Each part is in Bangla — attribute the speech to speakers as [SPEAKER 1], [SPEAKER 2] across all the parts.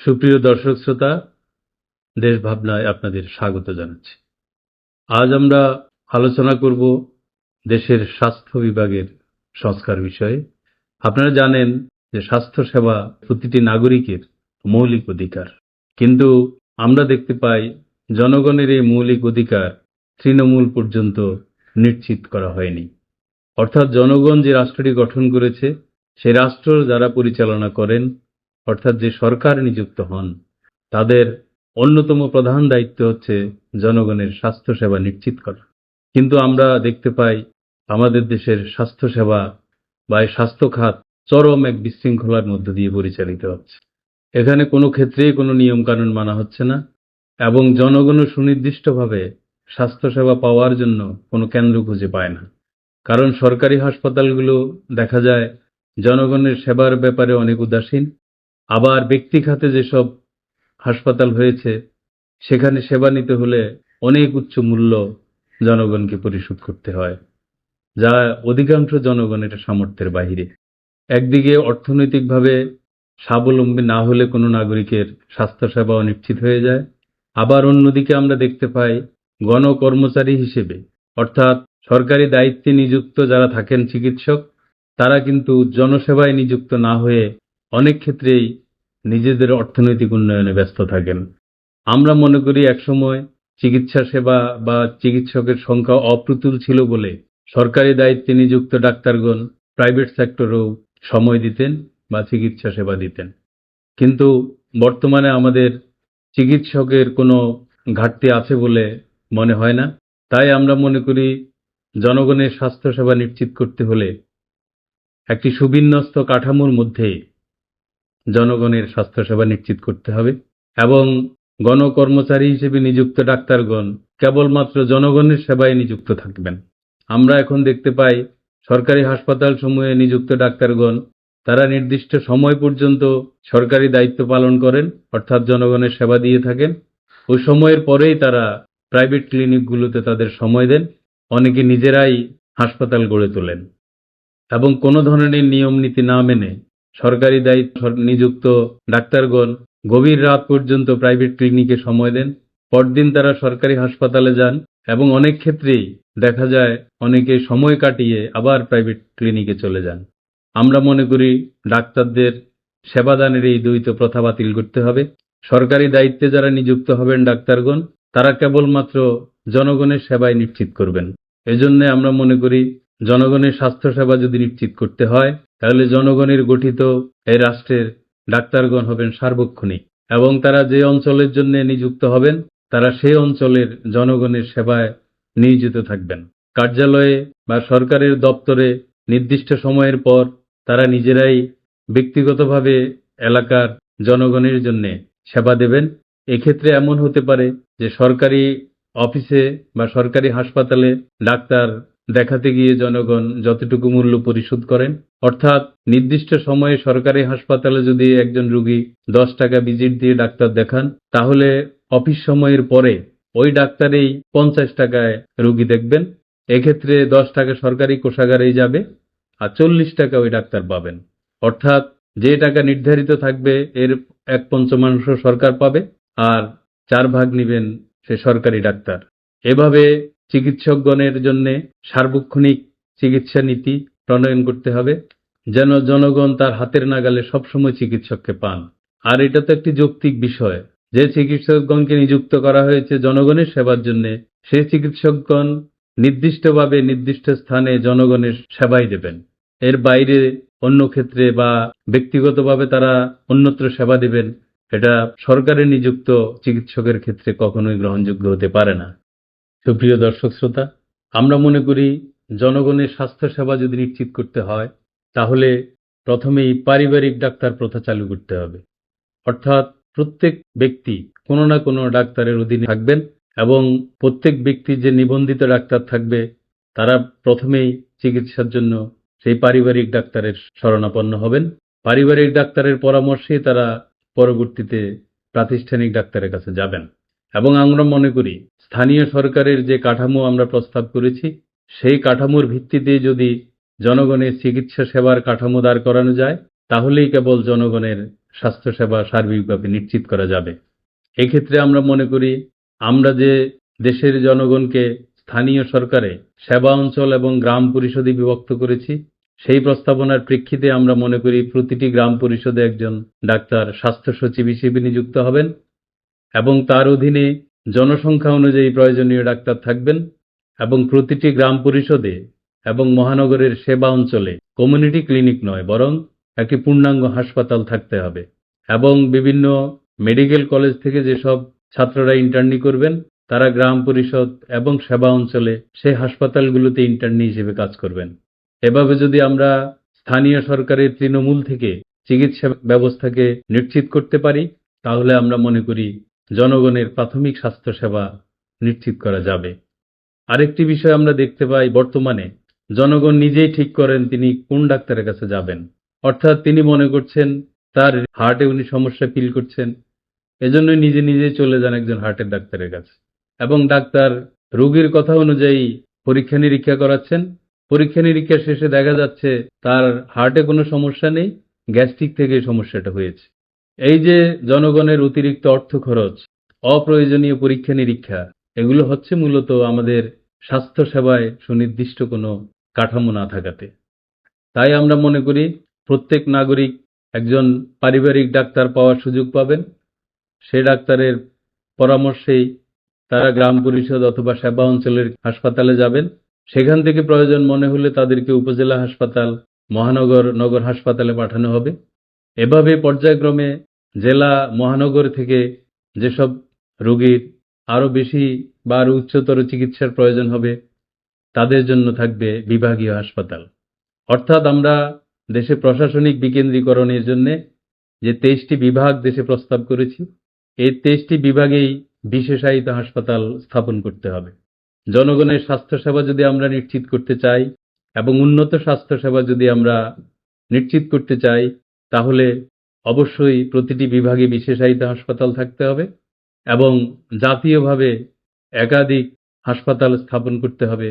[SPEAKER 1] সুপ্রিয় দর্শক শ্রোতা দেশ ভাবনায় আপনাদের স্বাগত জানাচ্ছি। আজ আমরা আলোচনা করব দেশের স্বাস্থ্য বিভাগের সংস্কার বিষয়ে। আপনারা জানেন যে স্বাস্থ্য সেবা প্রতিটি নাগরিকের মৌলিক অধিকার। কিন্তু আমরা দেখতে পাই জনগণের এই মৌলিক অধিকার তৃণমূল পর্যন্ত নিশ্চিত করা হয়নি। অর্থাৎ জনগণ যে রাষ্ট্রটি গঠন করেছে, সেই রাষ্ট্র যারা পরিচালনা করেন অর্থাৎ যে সরকার নিযুক্ত হন, তাদের অন্যতম প্রধান দায়িত্ব হচ্ছে জনগণের স্বাস্থ্যসেবা নিশ্চিত করা। কিন্তু আমরা দেখতে পাই আমাদের দেশের স্বাস্থ্যসেবা বা স্বাস্থ্য খাত চরম এক বিশৃঙ্খলার মধ্য দিয়ে পরিচালিত হচ্ছে। এখানে কোনো ক্ষেত্রেই কোনো নিয়মকানুন মানা হচ্ছে না এবং জনগণও সুনির্দিষ্টভাবে স্বাস্থ্যসেবা পাওয়ার জন্য কোনো কেন্দ্র খুঁজে পায় না। কারণ সরকারি হাসপাতালগুলো দেখা যায় জনগণের সেবার ব্যাপারে অনেক উদাসীন আবার ব্যক্তি খাতে যেসব হাসপাতাল হয়েছে, সেখানে সেবা নিতে হলে অনেক উচ্চ মূল্য জনগণকে পরিশোধ করতে হয়, যা অধিকাংশ জনগণ এটা সামর্থ্যের বাহিরে। একদিকে অর্থনৈতিকভাবে স্বাবলম্বী না হলে কোনো নাগরিকের স্বাস্থ্যসেবা অনিশ্চিত হয়ে যায়, আবার অন্যদিকে আমরা দেখতে পাই গণকর্মচারী হিসেবে, অর্থাৎ সরকারি দায়িত্বে নিযুক্ত যারা থাকেন চিকিৎসক, তারা কিন্তু জনসেবায় নিযুক্ত না হয়ে অনেক ক্ষেত্রেই নিজেদের অর্থনৈতিক উন্নয়নে ব্যস্ত থাকেন। আমরা মনে করি একসময় চিকিৎসা সেবা বা চিকিৎসকের সংখ্যা অপ্রতুল ছিল বলে সরকারি দায়িত্বে নিযুক্ত ডাক্তারগণ প্রাইভেট সেক্টরেও সময় দিতেন বা চিকিৎসা সেবা দিতেন। কিন্তু বর্তমানে আমাদের চিকিৎসকের কোনো ঘাটতি আছে বলে মনে হয় না। তাই আমরা মনে করি জনগণের স্বাস্থ্যসেবা নিশ্চিত করতে হলে একটি সুবিন্যস্ত কাঠামোর মধ্যে জনগণের স্বাস্থ্যসেবা নিশ্চিত করতে হবে এবং গণকর্মচারী হিসেবে নিযুক্ত ডাক্তারগণ কেবলমাত্র জনগণের সেবায় নিযুক্ত থাকবেন। আমরা এখন দেখতে পাই সরকারি হাসপাতাল সমূহে নিযুক্ত ডাক্তারগণ তারা নির্দিষ্ট সময় পর্যন্ত সরকারি দায়িত্ব পালন করেন, অর্থাৎ জনগণের সেবা দিয়ে থাকেন। ওই সময়ের পরেই তারা প্রাইভেট ক্লিনিকগুলোতে তাদের সময় দেন, অনেকে নিজেরাই হাসপাতাল গড়ে তোলেন। এবং কোনো ধরনের নিয়ম নীতি না মেনে সরকারি দায়িত্ব নিযুক্ত ডাক্তারগণ গভীর রাত পর্যন্ত প্রাইভেট ক্লিনিকে সময় দেন। পরদিন তারা সরকারি হাসপাতালে যান এবং অনেক ক্ষেত্রেই দেখা যায় অনেকে সময় কাটিয়ে আবার প্রাইভেট ক্লিনিকে চলে যান। আমরা মনে করি ডাক্তারদের সেবাদানের এই দ্বৈত প্রথা বাতিল করতে হবে। সরকারি দায়িত্বে যারা নিযুক্ত হবেন ডাক্তারগণ, তারা কেবলমাত্র জনগণের সেবায় নিশ্চিত করবেন। এজন্য আমরা মনে করি জনগণের স্বাস্থ্যসেবা যদি নিশ্চিত করতে হয় তাহলে জনগণের গঠিত এই রাষ্ট্রের ডাক্তারগণ হবেন সার্বক্ষণিক। এবং তারা যে অঞ্চলের জন্য নিযুক্ত হবেন, তারা সেই অঞ্চলের জনগণের সেবায় নিয়োজিত থাকবেন। কার্যালয়ে বা সরকারের দপ্তরে নির্দিষ্ট সময়ের পর তারা নিজেরাই ব্যক্তিগতভাবে এলাকার জনগণের জন্য সেবা দেবেন। এক্ষেত্রে এমন হতে পারে যে সরকারি অফিসে বা সরকারি হাসপাতালে ডাক্তার দেখাতে গিয়ে জনগণ যতটুকু মূল্য পরিশোধ করেন। অর্থাৎ, নির্দিষ্ট সময়ে সরকারি হাসপাতালে যদি একজন রুগী দশ টাকা ভিজিট দিয়ে ডাক্তার দেখান, তাহলে অফিস সময়ের পরে ওই ডাক্তারেই পঞ্চাশ টাকায় রুগী দেখবেন। এক্ষেত্রে দশ টাকা সরকারি কোষাগারেই যাবে আর চল্লিশ টাকা ওই ডাক্তার পাবেন। অর্থাৎ, যে টাকা নির্ধারিত থাকবে, এর এক পঞ্চমাংশ সরকার পাবে আর চার ভাগ নেবেন সে সরকারি ডাক্তার। এভাবে চিকিৎসকগণের জন্য সার্বক্ষণিক চিকিৎসা নীতি প্রণয়ন করতে হবে, যেন জনগণ তার হাতের নাগালে সবসময় চিকিৎসককে পান। আর এটা তো একটি যৌক্তিক বিষয়। যে চিকিৎসকগণকে নিযুক্ত করা হয়েছে জনগণের সেবার জন্য, সে চিকিৎসকগণ নির্দিষ্টভাবে নির্দিষ্ট স্থানে জনগণের সেবাই দেবেন। এর বাইরে অন্য ক্ষেত্রে বা ব্যক্তিগতভাবে তারা অন্যত্র সেবা দেবেন, এটা সরকারের নিযুক্ত চিকিৎসকের ক্ষেত্রে কখনোই গ্রহণযোগ্য হতে পারে না। সুপ্রিয় দর্শক শ্রোতা, আমরা মনে করি জনগণের স্বাস্থ্যসেবা যদি নিশ্চিত করতে হয়, তাহলে প্রথমেই পারিবারিক ডাক্তার প্রথা চালু করতে হবে। অর্থাৎ প্রত্যেক ব্যক্তি কোনো না কোনো ডাক্তারের অধীনে থাকবেন এবং প্রত্যেক ব্যক্তি যে নিবন্ধিত ডাক্তার থাকবে, তারা প্রথমেই চিকিৎসার জন্য সেই পারিবারিক ডাক্তারের শরণাপন্ন হবেন। পারিবারিক ডাক্তারের পরামর্শে তারা পরবর্তীতে প্রাতিষ্ঠানিক ডাক্তারের কাছে যাবেন। এবং আমরা মনে করি স্থানীয় সরকারের যে কাঠামো আমরা প্রস্তাব করেছি, সেই কাঠামোর ভিত্তিতে যদি জনগণের চিকিৎসা সেবার কাঠামো দাঁড় করানো যায়, তাহলেই কেবল জনগণের স্বাস্থ্যসেবা সার্বিকভাবে নিশ্চিত করা যাবে। এক্ষেত্রে আমরা মনে করি, আমরা যে দেশের জনগণকে স্থানীয় সরকারে সেবা অঞ্চল এবং গ্রাম পরিষদে বিভক্ত করেছি, সেই প্রস্তাবনার প্রেক্ষিতে আমরা মনে করি প্রতিটি গ্রাম পরিষদে একজন ডাক্তার স্বাস্থ্য সচিব হিসেবে নিযুক্ত হবেন এবং তার অধীনে জনসংখ্যা অনুযায়ী প্রয়োজনীয় ডাক্তার থাকবেন এবং প্রতিটি গ্রাম পরিষদে এবং মহানগরের সেবা অঞ্চলে কমিউনিটি ক্লিনিক নয়, বরং একটি পূর্ণাঙ্গ হাসপাতাল থাকতে হবে এবং বিভিন্ন মেডিকেল কলেজ থেকে যেসব ছাত্ররা ইন্টার্নি করবেন, তারা গ্রাম পরিষদ এবং সেবা অঞ্চলে সেই হাসপাতালগুলোতে ইন্টার্নি হিসেবে কাজ করবেন। এভাবে যদি আমরা স্থানীয় সরকারের তৃণমূল থেকে চিকিৎসা ব্যবস্থাকে নিশ্চিত করতে পারি, তাহলে আমরা মনে করি জনগণের প্রাথমিক স্বাস্থ্যসেবা নিশ্চিত করা যাবে। আরেকটি বিষয় আমরা দেখতে পাই, বর্তমানে জনগণ নিজেই ঠিক করেন তিনি কোন ডাক্তারের কাছে যাবেন। অর্থাৎ তিনি মনে করছেন, তার হার্টে উনি সমস্যা ফিল করছেন, এজন্যই নিজে নিজে চলে যান একজন হার্টের ডাক্তারের কাছে। এবং ডাক্তার রোগীর কথা অনুযায়ী পরীক্ষা নিরীক্ষা করাচ্ছেন। পরীক্ষা নিরীক্ষা শেষে দেখা যাচ্ছে, তার হার্টে কোনো সমস্যা নেই, গ্যাস্ট্রিক থেকে সমস্যাটা হয়েছে। এই যে জনগণের অতিরিক্ত অর্থ খরচ, অপ্রয়োজনীয় পরীক্ষা নিরীক্ষা, এগুলো হচ্ছে মূলত আমাদের স্বাস্থ্য সেবায় সুনির্দিষ্ট কোনো কাঠামো না থাকাতে। তাই আমরা মনে করি প্রত্যেক নাগরিক একজন পারিবারিক ডাক্তার পাওয়ার সুযোগ পাবেন। সে ডাক্তারের পরামর্শেই তারা গ্রাম পরিষদ অথবা সেবা অঞ্চলের হাসপাতালে যাবেন। সেখান থেকে প্রয়োজন মনে হলে তাদেরকে উপজেলা হাসপাতাল, মহানগর, নগর হাসপাতালে পাঠানো হবে। এভাবে পর্যায়ক্রমে জেলা মহানগর থেকে যেসব রোগীর আরও বেশি বা আরও উচ্চতর চিকিৎসার প্রয়োজন হবে, তাদের জন্য থাকবে বিভাগীয় হাসপাতাল। অর্থাৎ আমরা দেশে প্রশাসনিক বিকেন্দ্রীকরণের জন্য যে তেইশটি বিভাগ দেশে প্রস্তাব করেছি, এই তেইশটি বিভাগেই বিশেষায়িত হাসপাতাল স্থাপন করতে হবে। জনগণের স্বাস্থ্যসেবা যদি আমরা নিশ্চিত করতে চাই এবং উন্নত স্বাস্থ্যসেবা যদি আমরা নিশ্চিত করতে চাই, তাহলে অবশ্যই প্রতিটি বিভাগে বিশেষায়িত হাসপাতাল থাকতে হবে এবং জাতীয়ভাবে একাধিক হাসপাতাল স্থাপন করতে হবে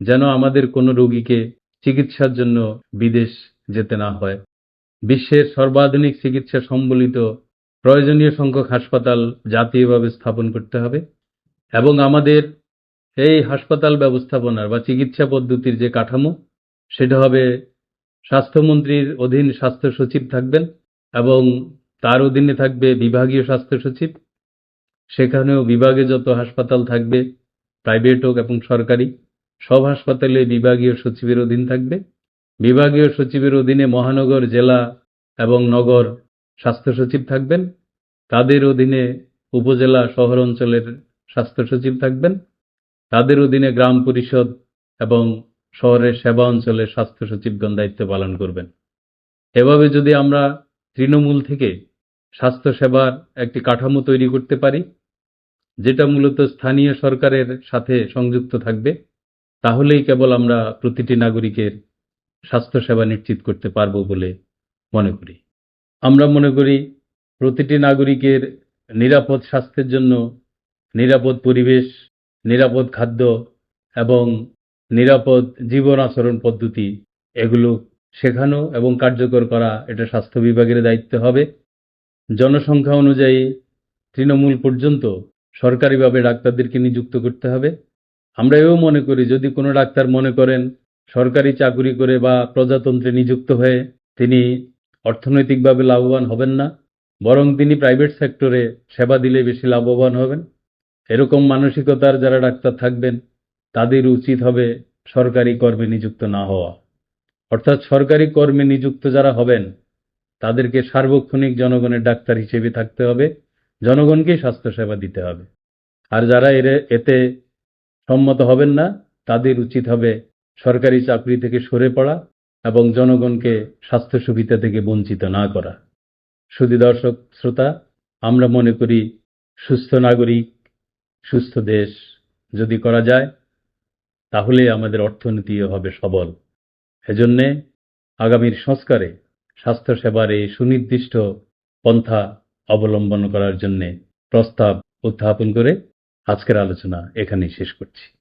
[SPEAKER 1] যেন আমাদের কোনো রোগীকে চিকিৎসার জন্য বিদেশ যেতে না হয়। বিশ্বের সর্বাধুনিক চিকিৎসা সম্বলিত প্রয়োজনীয় সংখ্যক হাসপাতাল জাতীয়ভাবে স্থাপন করতে হবে এবং আমাদের এই হাসপাতাল ব্যবস্থাপনার বা চিকিৎসা পদ্ধতির যে কাঠামো, সেটা হবে স্বাস্থ্যমন্ত্রীর অধীন স্বাস্থ্য সচিব থাকবেন। এবং তার অধীনে থাকবে বিভাগীয় স্বাস্থ্য সচিব। সেখানেও বিভাগে যত হাসপাতাল থাকবে প্রাইভেট হোক এবং সরকারি, সব হাসপাতালে বিভাগীয় সচিবের অধীন থাকবে। বিভাগীয় সচিবের অধীনে মহানগর, জেলা এবং নগর স্বাস্থ্য সচিব থাকবেন। তাদের অধীনে উপজেলা শহর অঞ্চলের স্বাস্থ্য সচিব থাকবেন। তাদের অধীনে গ্রাম পরিষদ এবং শহরের সেবা অঞ্চলের স্বাস্থ্য সচিবগণ দায়িত্ব পালন করবেন। এভাবে যদি আমরা তৃণমূল থেকে স্বাস্থ্যসেবার একটি কাঠামো তৈরি করতে পারি, যেটা মূলত স্থানীয় সরকারের সাথে সংযুক্ত থাকবে, তাহলেই কেবল আমরা প্রতিটি নাগরিকের স্বাস্থ্যসেবা নিশ্চিত করতে পারব বলে মনে করি। আমরা মনে করি প্রতিটি নাগরিকের নিরাপদ স্বাস্থ্যের জন্য নিরাপদ পরিবেশ, নিরাপদ খাদ্য এবং নিরাপদ জীবন আচরণ পদ্ধতি এগুলো শেখানো এবং কার্যকর করা এটা স্বাস্থ্য বিভাগের দায়িত্ব হবে। জনসংখ্যা অনুযায়ী তৃণমূল পর্যন্ত সরকারিভাবে ডাক্তারদেরকে নিযুক্ত করতে হবে। আমরা এও মনে করি, যদি কোনো ডাক্তার মনে করেন সরকারি চাকুরি করে বা প্রজাতন্ত্রে নিযুক্ত হয়ে তিনি অর্থনৈতিকভাবে লাভবান হবেন না, বরং তিনি প্রাইভেট সেক্টরে সেবা দিলে বেশি লাভবান হবেন। এরকম মানসিকতার যারা ডাক্তার থাকবেন, তাদের উচিত হবে সরকারি কর্মে নিযুক্ত না হওয়া। অর্থাৎ সরকারি কর্মে নিযুক্ত যারা হবেন, তাদেরকে সার্বক্ষণিক জনগণের ডাক্তার হিসেবে থাকতে হবে জনগণকেই স্বাস্থ্যসেবা দিতে হবে। আর যারা এর, এতে সম্মত হবেন না, তাদের উচিত হবে সরকারি চাকরি থেকে সরে পড়া এবং জনগণকে স্বাস্থ্য সুবিধা থেকে বঞ্চিত না করা। শুধু দর্শক, শ্রোতা, আমরা মনে করি সুস্থ নাগরিক, সুস্থ দেশ যদি করা যায়, তাহলে আমাদের অর্থনীতিও হবে সবল। এজন্যে আগামীর সংস্কারে স্বাস্থ্যসেবার এই সুনির্দিষ্ট পন্থা অবলম্বন করার জন্যে প্রস্তাব উত্থাপন করে আজকের আলোচনা এখানেই শেষ করছি।